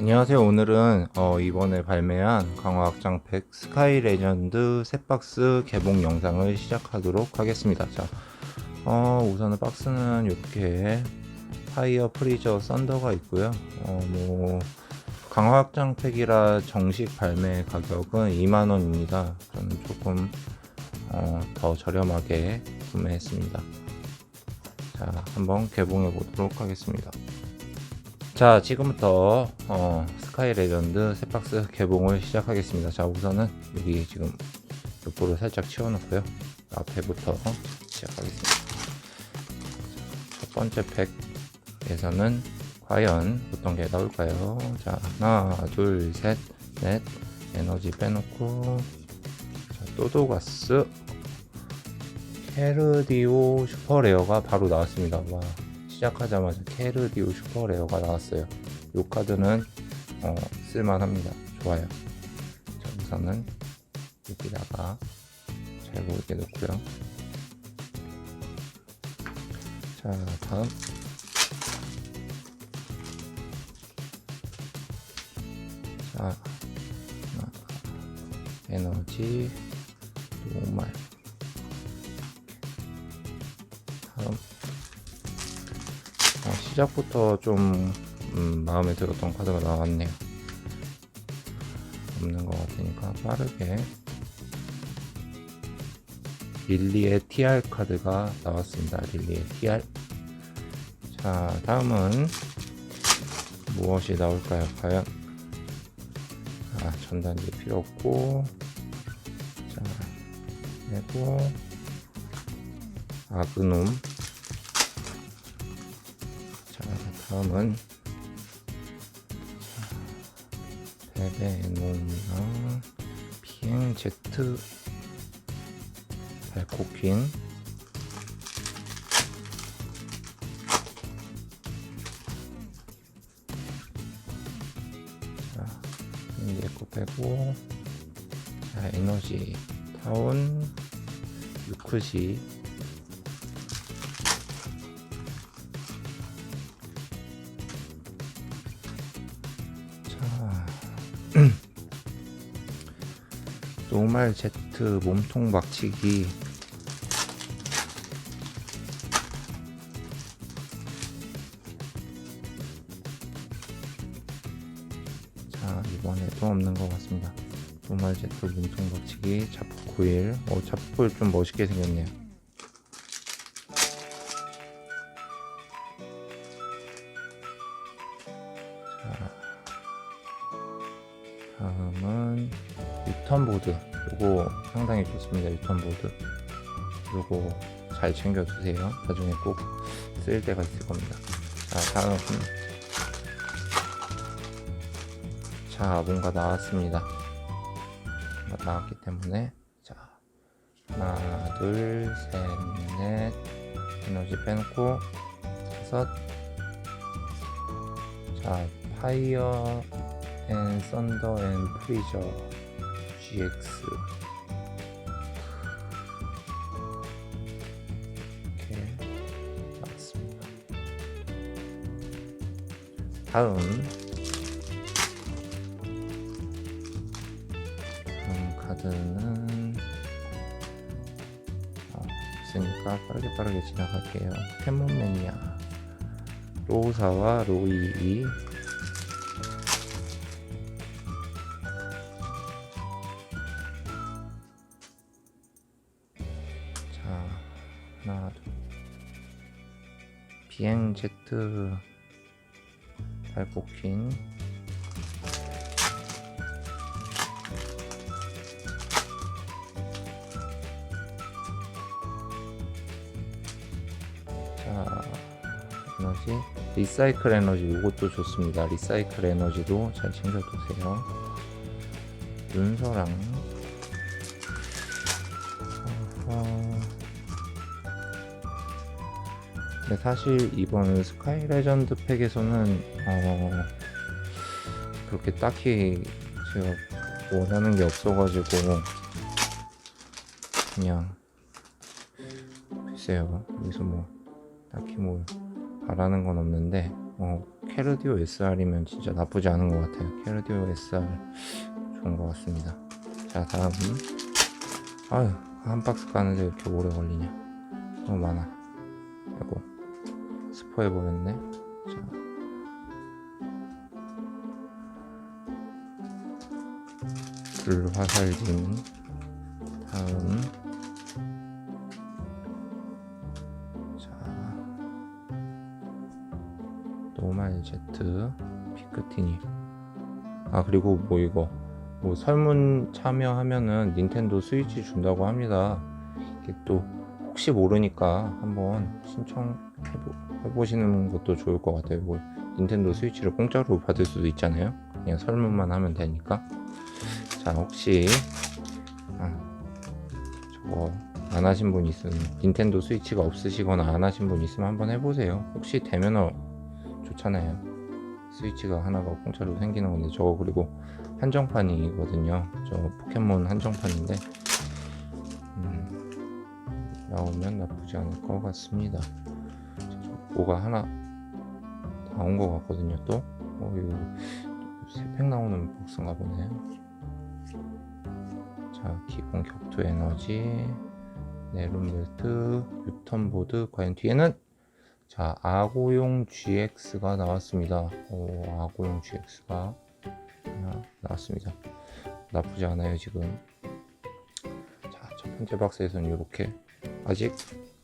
안녕하세요. 오늘은 어, 이번에 발매한 강화 확장팩 스카이 레전드 새 박스 개봉 영상을 시작하도록 하겠습니다. 자, 어, 우선은 박스는 이렇게 파이어 프리저 썬더가 있고요. 어, 뭐 강화 확장팩이라 정식 발매 가격은 2만 원입니다. 저는 조금 어, 더 저렴하게 구매했습니다. 자, 한번 개봉해 보도록 하겠습니다. 자 지금부터 어, 스카이 레전드 새 박스 개봉을 시작하겠습니다. 자 우선은 여기 지금 욕보를 살짝 치워놓고요. 앞에부터 시작하겠습니다. 첫 번째 팩에서는 과연 어떤 게 나올까요? 자 하나 둘 셋 넷 에너지 빼놓고. 자, 또도가스. 캐르디오 슈퍼레어가 바로 나왔습니다. 와 시작하자마자 캐르디오 슈퍼레어가 나왔어요. 이 카드는 어, 쓸만합니다. 좋아요. 자, 우선은 여기다가 잘 보이게 넣고요. 자, 다음 자, 에너지 노말 시작부터 좀 음, 마음에 들었던 카드가 나왔네요. 없는 것 같으니까 빠르게 릴리의 TR 카드가 나왔습니다. 릴리의 TR. 자, 다음은 무엇이 나올까요? 과연? 아, 전단지 필요 없고. 자, 그리고 아그놈. 다음은 비행 제트 발코퀸 자 이제 거 빼고. 자 에너지 타운 유크시 노말 제트 몸통 박치기. 자 이번에도 없는 것 같습니다. 노말 제트 몸통 박치기 9일. 어 자폭 좀 멋있게 생겼네요 유턴 보드 요거 상당히 좋습니다 유턴 보드. 요거 잘 챙겨 두세요. 나중에 꼭 쓸 때가 있을 겁니다. 자 다음. 자 뭔가 나왔습니다. 뭔가 나왔기 때문에. 자 하나 둘 셋 넷. 에너지 빼놓고 다섯. 자 파이어 앤 썬더 앤 프리저 GX 이렇게 나왔습니다. 다음. 다음 카드는 어, 있으니까 빠르게 빠르게 지나갈게요. 테몬매니아. 로사와 로이 자, 비행 제트 발코퀸. 자, 에너지. 리사이클 에너지 이것도 좋습니다. 리사이클 에너지도 잘 챙겨두세요. 윤서랑 사실 이번 스카이 레전드 팩에서는 어... 그렇게 딱히 제가 원하는 게 없어가지고 그냥 글쎄요 여기서 뭐 딱히 뭐 바라는 건 없는데 어 캐르디오 SR이면 진짜 나쁘지 않은 것 같아요. 캐르디오 SR 좋은 것 같습니다. 자 다음 아유 한 박스 까는데 왜 이렇게 오래 걸리냐 너무 많아 아이고 스포 해 버렸네. 자. 불화살진. 다음. 자. 노말 제트 피크티니. 아 그리고 뭐 이거. 뭐 설문 참여하면은 닌텐도 스위치 준다고 합니다. 이게 또 혹시 모르니까 한번 신청 해보, 시는 것도 좋을 것 같아요. 뭐 닌텐도 스위치를 공짜로 받을 수도 있잖아요. 그냥 설문만 하면 되니까. 자 혹시 아, 저거 안 하신 분 있으면 닌텐도 스위치가 없으시거나 안 하신 분 있으면 한번 해보세요. 혹시 되면 어, 좋잖아요. 스위치가 하나가 공짜로 생기는 건데 저거 그리고 한정판이거든요. 저 포켓몬 한정판인데 음, 나오면 나쁘지 않을 것 같습니다. 뭐가 하나 나온 것 같거든요. 또 어, 이거 세팩 나오는 박스인가 보네요. 자 기본 격투 에너지 네론벨트 유턴보드 과연 뒤에는 자 아고용 GX가 나왔습니다. 오 아고용 GX가 나왔습니다. 나쁘지 않아요 지금. 자 첫 번째 박스에서는 이렇게 아직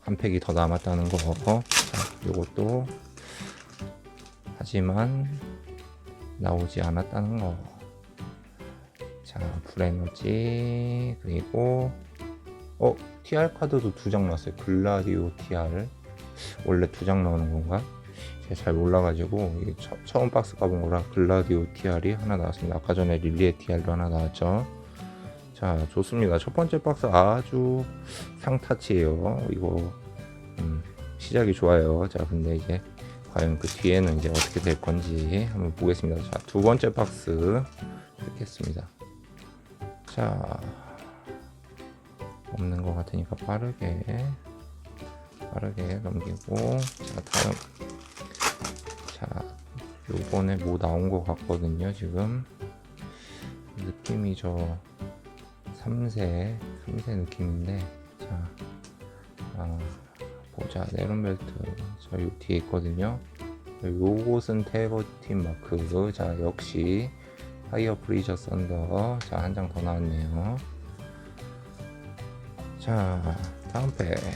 한 팩이 더 남았다는 거. 자 요것도 하지만 나오지 않았다는 거. 자 불에너지 그리고 어 TR 카드도 두 장 나왔어요. 글라디오 TR 원래 두 장 나오는 건가? 제가 잘 몰라가지고 이게 처, 처음 박스 가본 거라 글라디오 TR이 하나 나왔습니다. 아까 전에 릴리의 TR도 하나 나왔죠. 자 좋습니다. 첫 번째 박스 아주 상타치예요. 이거 음, 시작이 좋아요. 자 근데 이제 과연 그 뒤에는 이제 어떻게 될 건지 한번 보겠습니다. 자 두 번째 박스 뜯겠습니다. 자 없는 것 같으니까 빠르게 빠르게 넘기고 자 다음 자 요번에 뭐 나온 것 같거든요 지금 느낌이 저 3세 3세 느낌인데 자 아, 보자. 네론벨트. 저요 뒤에 있거든요. 요곳은 테버팀 마크. 자 역시 파이어 프리저 썬더. 자 한 장 더 나왔네요. 자 다음 팩자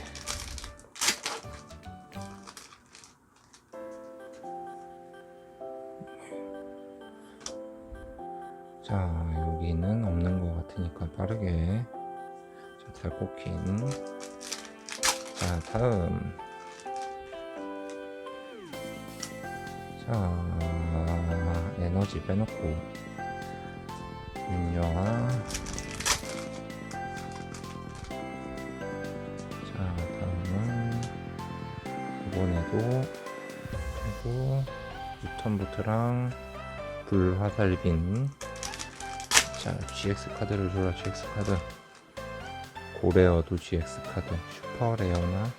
여기는 없는 것 같으니까 빠르게. 자 달코킨 자 다음. 자 에너지 빼놓고. 음료와. 자 다음은 이번에도 그리고 유턴보트랑 불화살빈. 자 GX 카드를 줘라 GX 카드. 고레어도 GX 카드 슈퍼레어나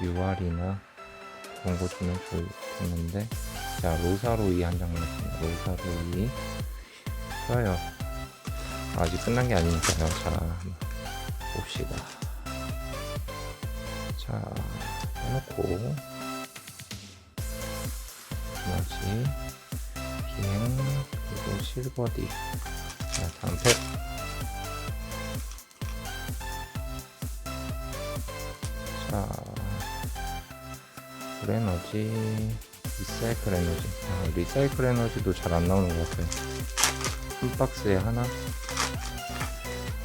UR이나 그런 거 주면 좋겠는데 자 로사로이 한장 넣었습니다. 로사로이. 좋아요. 아직 끝난 게 아니니까요. 자 봅시다. 자 해놓고. 에너지. 비행 그리고 실버디. 자 다음 팩 자, 불에너지, 리사이클 에너지. 아, 리사이클 에너지도 잘 안 나오는 것 같아요. 한 박스에 하나?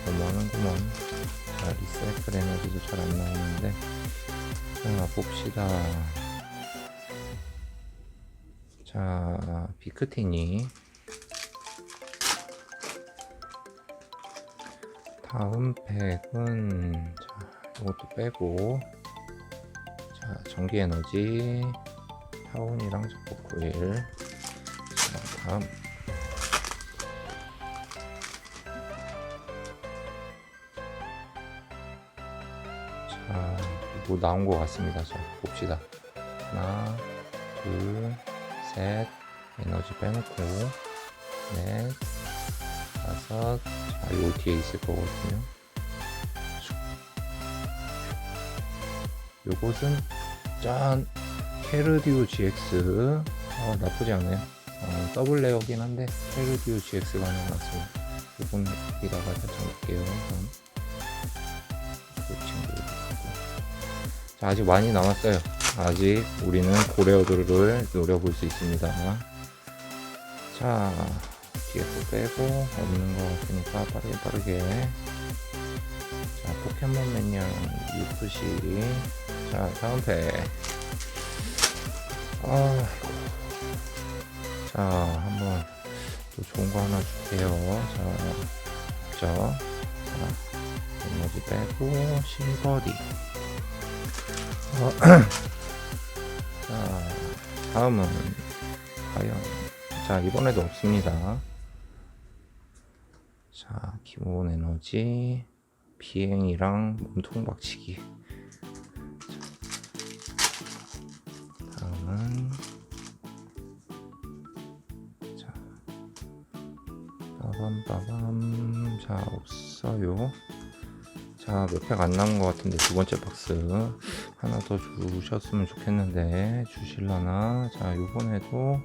너무 하는구먼. 자, 리사이클 에너지도 잘 안 나오는데. 자, 봅시다. 자, 비크티니. 다음 팩은, 자, 이것도 빼고. 자, 전기 에너지. 타운이랑. 자, 다음. 자, 뭐 나온 것 같습니다. 자, 봅시다. 하나, 둘, 셋, 에너지 빼놓고, 넷, 다섯, 자, 요 뒤에 있을 거거든요. 요것은 짠! 캐르디오 GX. 어, 나쁘지 않아요. 어, 더블 레어긴 한데, 캐르디오 GX가 하나 나왔습니다. 요건 여기다가 살짝 넣을게요. 자, 아직 많이 남았어요. 아직 우리는 고레오드를 노려볼 수 있습니다. 자, 뒤에 또 빼고 없는 것 같으니까 빠르게 빠르게. 자, 포켓몬 매니아 UFC. 자, 팩. 아, 자, 한번 또 좋은 거 하나 줄게요. 자, 자, 자, 에너지 빼고 실버디. 어, 자, 다음은 과연 자 이번에도 없습니다. 자 기본 에너지 비행이랑 몸통 박치기. 빠밤 빠밤 자 없어요. 자, 몇 팩 안 남은 것 같은데 두 번째 박스 하나 더 주셨으면 좋겠는데 주실라나? 자, 요번에도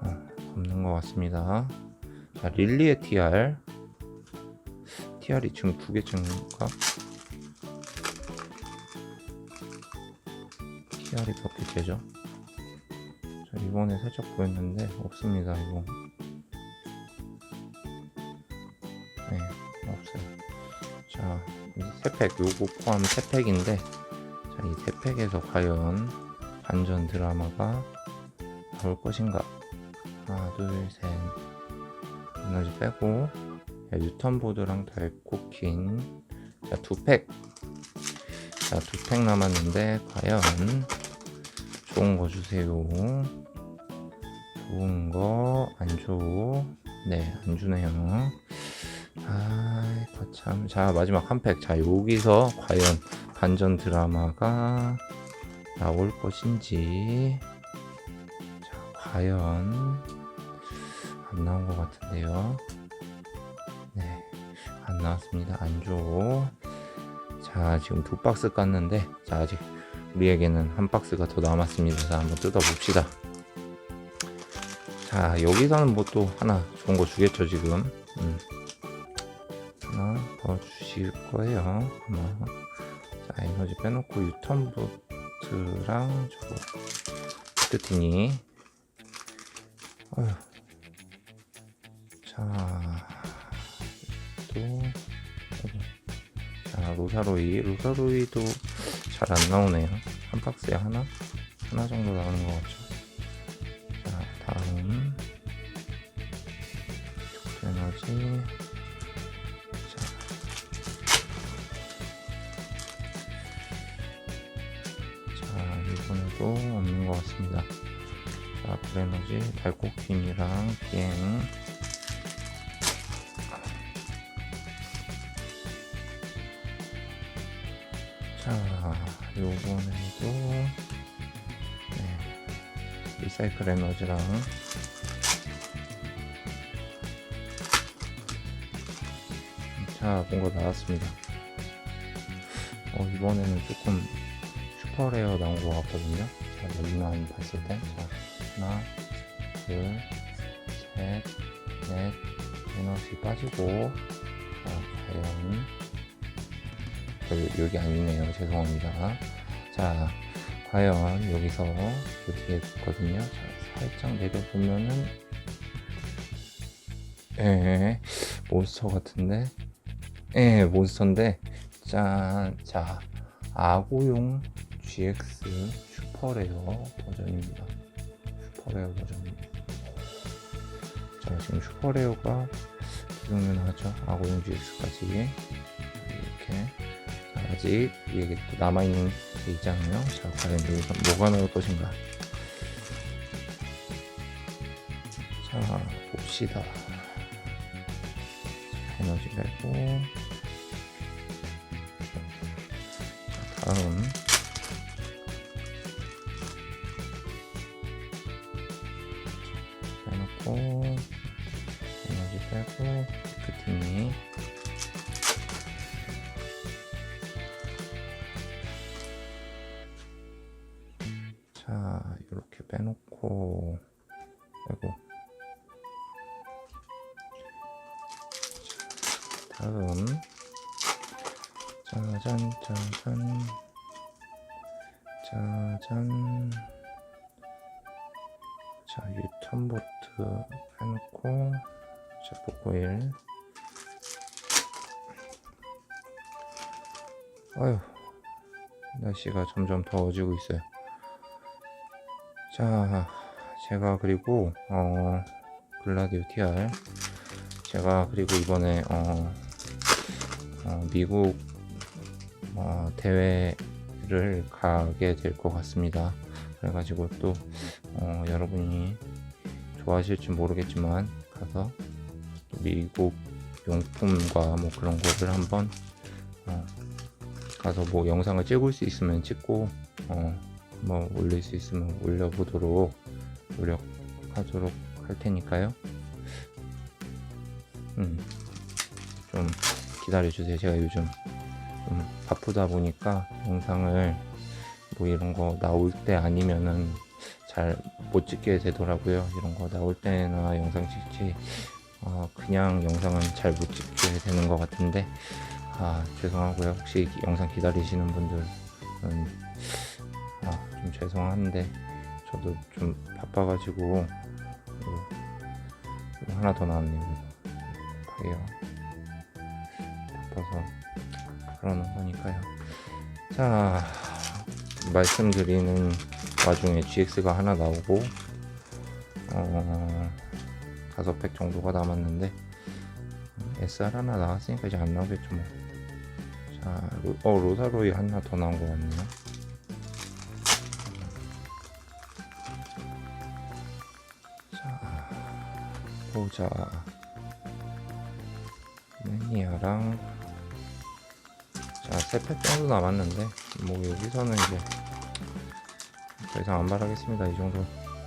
어, 없는 것 같습니다. 자, 릴리의 TR TR이 지금 두 개쯤인가? TR이 몇 개째죠? 자, 이번에 살짝 보였는데 없습니다, 이거. 세 팩, 요거 포함 세 팩인데, 자, 이 세 팩에서 과연 반전 드라마가 나올 것인가? 하나, 둘, 셋. 에너지 빼고, 자, 유턴보드랑 달코킨. 자, 두 팩. 자, 두 팩 남았는데, 과연 좋은 거 주세요. 좋은 거, 안 줘. 네, 안 주네요. 아, 거참. 자, 마지막 한 팩. 자, 여기서 과연 반전 드라마가 나올 것인지. 자, 과연 안 나온 것 같은데요. 네, 안 나왔습니다. 안 줘. 자, 지금 두 박스 깠는데, 자, 아직 우리에게는 한 박스가 더 남았습니다. 자, 한번 뜯어봅시다. 자, 여기서는 뭐 또 하나 좋은 거 주겠죠, 지금. 음. 하나 더 주실 거예요. 아마. 자, 에너지 빼놓고 유턴 저거 스티니. 어휴. 자, 또? 자, 로사로이. 로사로이도 잘 안 나오네요. 한 박스에 하나? 하나 정도 나오는 것 같죠. 자, 다음. 에너지. 같습니다. 자, 브레너지, 달코퀸이랑 비행. 자, 요번에도, 네, 리사이클 에너지랑, 자, 뭔가 나왔습니다. 어, 이번에는 조금 슈퍼레어 나온 것 같거든요. 자, 여기만 봤을 때. 자, 하나, 둘, 셋, 넷, 에너지 빠지고. 자, 과연. 저, 여기 아니네요. 죄송합니다. 자, 과연 여기서 그 뒤에 있거든요. 자, 살짝 내려보면은. 예, 몬스터 같은데. 예, 몬스터인데. 짠. 자, 아고용 GX 슈퍼레어 버전입니다. 슈퍼레어 버전입니다. 자, 지금 슈퍼레어가 나왔죠. 아고용 GX까지. 이렇게. 자, 아직 이게 또 남아있는 게 있잖아요. 자, 과연 여기서 뭐가 나올 것인가. 자, 봅시다. 에너지 빼고. 다음 피크티니 자 이렇게 빼놓고. 자, 다음. 짜잔 짜잔. 짜잔. 자 유턴 보트 해놓고. 자 복고일 아유 날씨가 점점 더워지고 있어요 자 제가 그리고 어 글라디오 TR 제가 그리고 이번에 어, 어 미국 어, 대회를 가게 될 것 같습니다. 그래가지고 또 어, 여러분이 좋아하실지 모르겠지만 가서 또 미국 용품과 뭐 그런 거를 한번 어, 가서 뭐 영상을 찍을 수 있으면 찍고 어, 뭐 올릴 수 있으면 올려보도록 노력하도록 할 테니까요. 음, 좀 기다려주세요. 제가 요즘 좀 바쁘다 보니까 영상을 뭐 이런 거 나올 때 아니면은 잘 못 찍게 되더라고요. 이런 거 나올 때나 영상 찍지 아, 그냥 영상은 잘 못 찍게 되는 것 같은데 아, 죄송하고요. 혹시 영상 기다리시는 분들은 아, 좀 죄송한데 저도 좀 바빠가지고 어, 하나 더 나왔네요. 급해요. 바빠서 그러는 거니까요. 자, 말씀드리는 와중에 GX가 하나 나오고, 어, 다섯 팩 정도가 남았는데, SR 하나 나왔으니까 이제 안 나오겠죠, 뭐. 자, 로, 어, 로사로이 하나 더 나온 것 같네요. 자, 보자. 매니아랑 자, 세팩 정도 남았는데 뭐 여기서는 이제 더 이상 안 바라겠습니다. 이 정도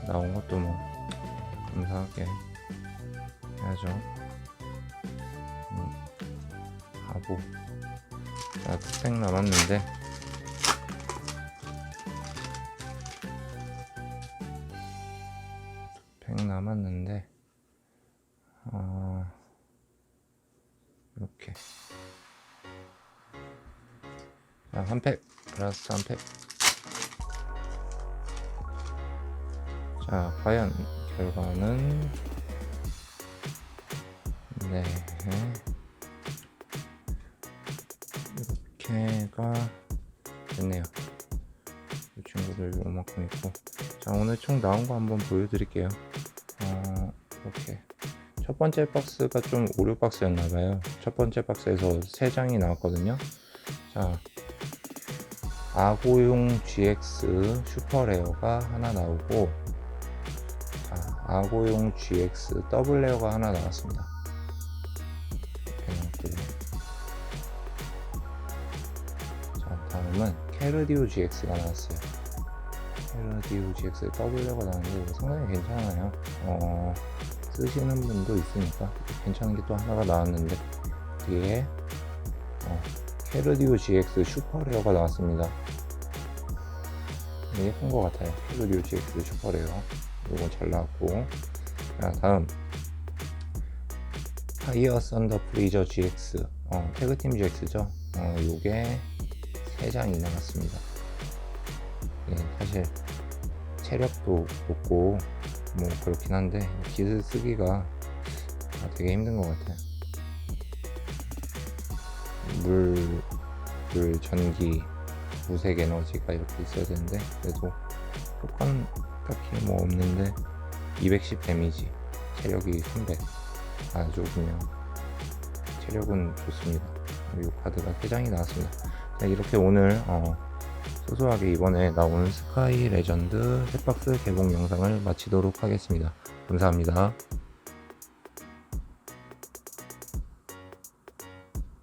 나온 것도 뭐 감사하게 해야죠. 음, 하고 자, 두팩 남았는데. 두팩 남았는데 어... 이렇게. 자, 한 팩, 플러스 한 팩. 자, 과연 결과는? 네 이렇게가 됐네요. 이 친구들 요만큼 있고 자 오늘 총 나온 거 한번 보여드릴게요. 어, 이렇게 첫 번째 박스가 좀 오류 박스였나봐요. 첫 번째 박스에서 세 장이 나왔거든요. 자, 아고용 GX 슈퍼레어가 하나 나오고, 자, 아고용 GX 더블 레어가 하나 나왔습니다. 다음은 캐르디오 GX가 나왔어요. 캐르디오 GX 더블 레어가 나왔는데 상당히 괜찮아요. 어, 쓰시는 분도 있으니까 괜찮은 게 또 하나가 나왔는데 뒤에 어, 캐르디오 GX 슈퍼레어가 나왔습니다. 네, 예쁜 것 같아요. 캐르디오 GX 슈퍼레어 이거 잘 나왔고 자 다음 파이어 썬더 프리저 GX 어, 태그팀 GX죠. 어, 요게 3장이 나왔습니다. 예, 사실 체력도 높고 뭐 그렇긴 한데 기술 쓰기가 되게 힘든 것 같아요. 물, 물, 전기, 무색 에너지가 이렇게 있어야 되는데 그래도 효과는 딱히 뭐 없는데 210 데미지, 체력이 300 아주 그냥 체력은 좋습니다. 이 카드가 3장이 나왔습니다. 자, 이렇게 오늘 어, 소소하게 이번에 나온 스카이 레전드 셋박스 개봉 영상을 마치도록 하겠습니다. 감사합니다.